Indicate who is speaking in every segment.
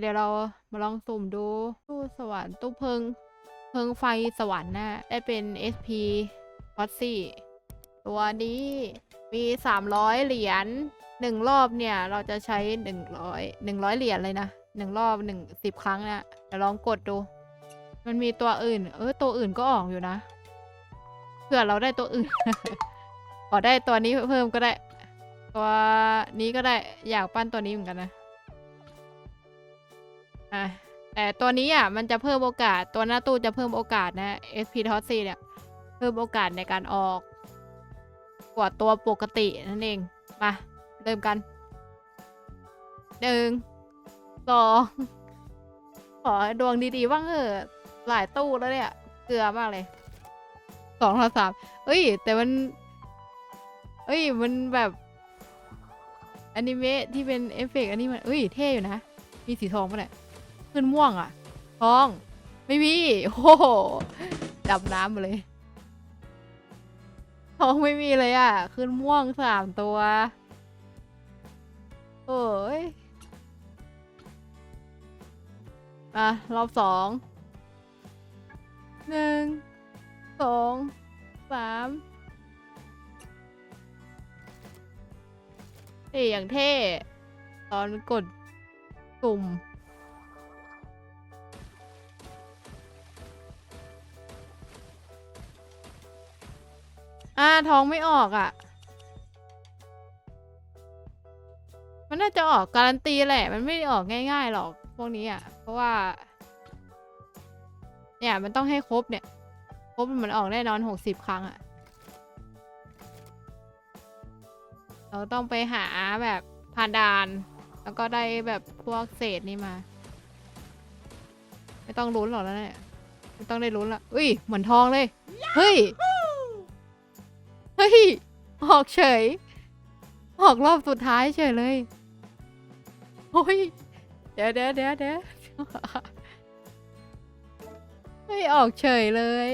Speaker 1: เดี๋ยวเรามาลองสุ่มดูตู้สวรรค์ตู้เพิง เพิงไฟสวรรค์นะได้เป็น SP พอตซี่ตัวนี้มี 300 เหรียญหนึ่งรอบเนี่ย เราจะใช้ 100 100 เหรียญเลยนะหนึ่งรอบหนึ่งสิบครั้งนะเดี๋ยวลองกดดู มันมีตัวอื่น เออตัวอื่นก็ออกอยู่นะเผื่อเราได้ตัวอื่นขอได้ตัวนี้เพิ่มก็ได้ ตัวนี้ก็ได้อยากปั้นตัวนี้เหมือนกันนะ อะแต่ตัวนี้อะมันจะเพิ่มโอกาสตัวหน้าตู้จะเพิ่มโอกาสนะ SP t o s 4เนี่ยเพิ่มโอกาสในการออก กว่าตัวปกตินั่นเอง มา เริ่มกันหนึ่งสองขอดวงดีๆบ้างเถอะหลายตู้แล้วเนี่ย เกลือมากเลยสองสามเอ้ย แต่มัน เอ้ย มันแบบอนิเมะที่เป็นเอฟเฟกต์อันนี้มันเอ้ย เท่อยู่นะ มีสีทองปะเนี่ย ขึ้นม่วงอะทอง ไม่มีโอ้โหดำน้ำมาเลยทองไม่มีเลยอะ ขึ้นม่วงสามตัว โอ้ยอะ รอบสองหนึ่งสองสามเท่อย่างเท่ ตอนกดปุ่ม อ่าท้องไม่ออกอะ่ะ มันน่าจะออกการันตีแหละ มันไม่ได้ออกง่ายๆหรอกพวกนี้อะ่ะ เพราะว่า เนี่ยมันต้องให้ครบเนี่ย ครบมันออกแน่นอนหกสิบครั้งอะ่ะ เราต้องไปหาแบบผ่านด่าน แล้วก็ได้แบบพวกเศษนี่มา ไม่ต้องลุ้นหรอกแล้วเนี่ยไม่ต้องได้ลุ้นละ อุ้ยเหมือนทองเลย เฮ้ย เฮ้ย ออกเฉย ออกรอบสุดท้ายเฉยเลยโอ้ย เดี๋ยวเดี๋ยวเดี๋ยวเดี๋ยวเฮ้ยออกเฉยเลย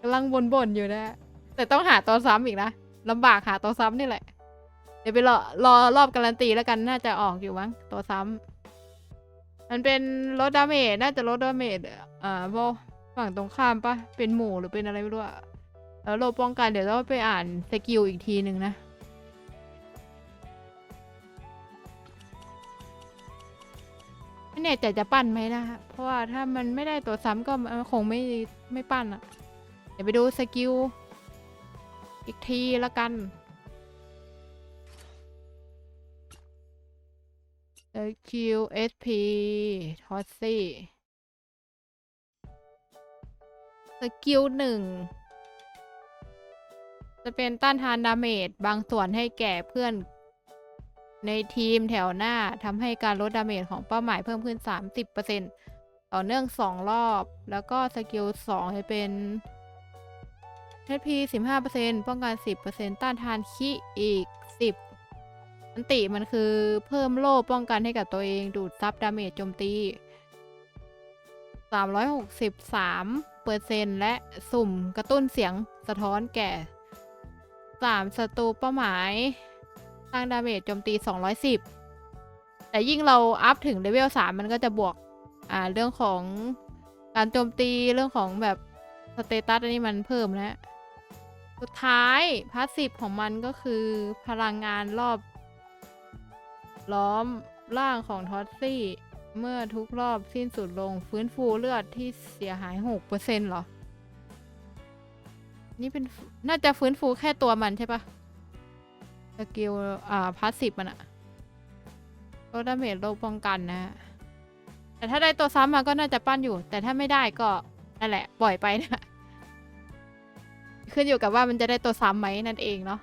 Speaker 1: กำลังบ่นๆอยู่นะ แต่ต้องหาตัวซ้ำอีกนะลำบากหาตัวซ้ำนี่แหละ เดี๋ยวไปรอรอรอบการันตีแล้วกันน่าจะออกอยู่มั้งตัวซ้ำมันเป็นลดดาเมจน่าจะลดดาเมจอ่าเพราะ ฝั่งตรงข้ามปะเป็นหมู่หรือเป็นอะไรไม่รู้อะแล้วโลป้องกันเดี๋ยวต้องไปอ่านสกิลอีกทีหนึ่งนะไม่แน่ใจจะปั้นไหมนะฮะเพราะว่าถ้ามันไม่ได้ตัวซ้ำก็คงไม่ไม่ปั้นอะเดี๋ยวไปดูสกิลอีกทีละกันสกิล SP ทอสซี่ สกิลหนึ่งจะเป็นต้านทานดาเมจบางส่วนให้แก่เพื่อน ในทีมแถวหน้าทำให้การลดดาเมจของเป้าหมายเพิ่มขึ้น 30%ต่อเนื่อง 2 รอบ แล้วก็สกิล2จะเป็น HP 15%ป้องกัน 10%ต้านทานขี้อีก 10 อันติมันคือเพิ่มโล่ป้องกันให้กับตัวเองดูดซับดาเมจโจมตี 363 เปอร์เซ็นและสุ่มกระตุ้นเสียงสะท้อนแก่ 3 ศัตรูเป้าหมายสร้างดาเมจโจมตี 210 แต่ยิ่งเราอัพถึงเลเวล3มันก็จะบวก อ่า เรื่องของการโจมตีเรื่องของแบบสเตตัสอันนี้มันเพิ่มนะสุดท้ายพาสซีฟของมันก็คือพลังงานรอบ ล้อมร่างของทอสซี่ เมื่อทุกรอบสิ้นสุดลงฟื้นฟูเลือดที่เสียหายหกเปอร์เซ็นต์หรอ นี่เป็นน่าจะฟื้นฟูแค่ตัวมันใช่ปะสกิลอ่าพาสซีฟมันอะลดดาเมจโลป้องกันนะ แต่ถ้าได้ตัวซ้ำมาก็น่าจะปั้นอยู่ แต่ถ้าไม่ได้ก็นั่นแหละ ปล่อยไปนะ ขึ้นอยู่กับว่ามันจะได้ตัวซ้ำไหมนั่นเองเนาะ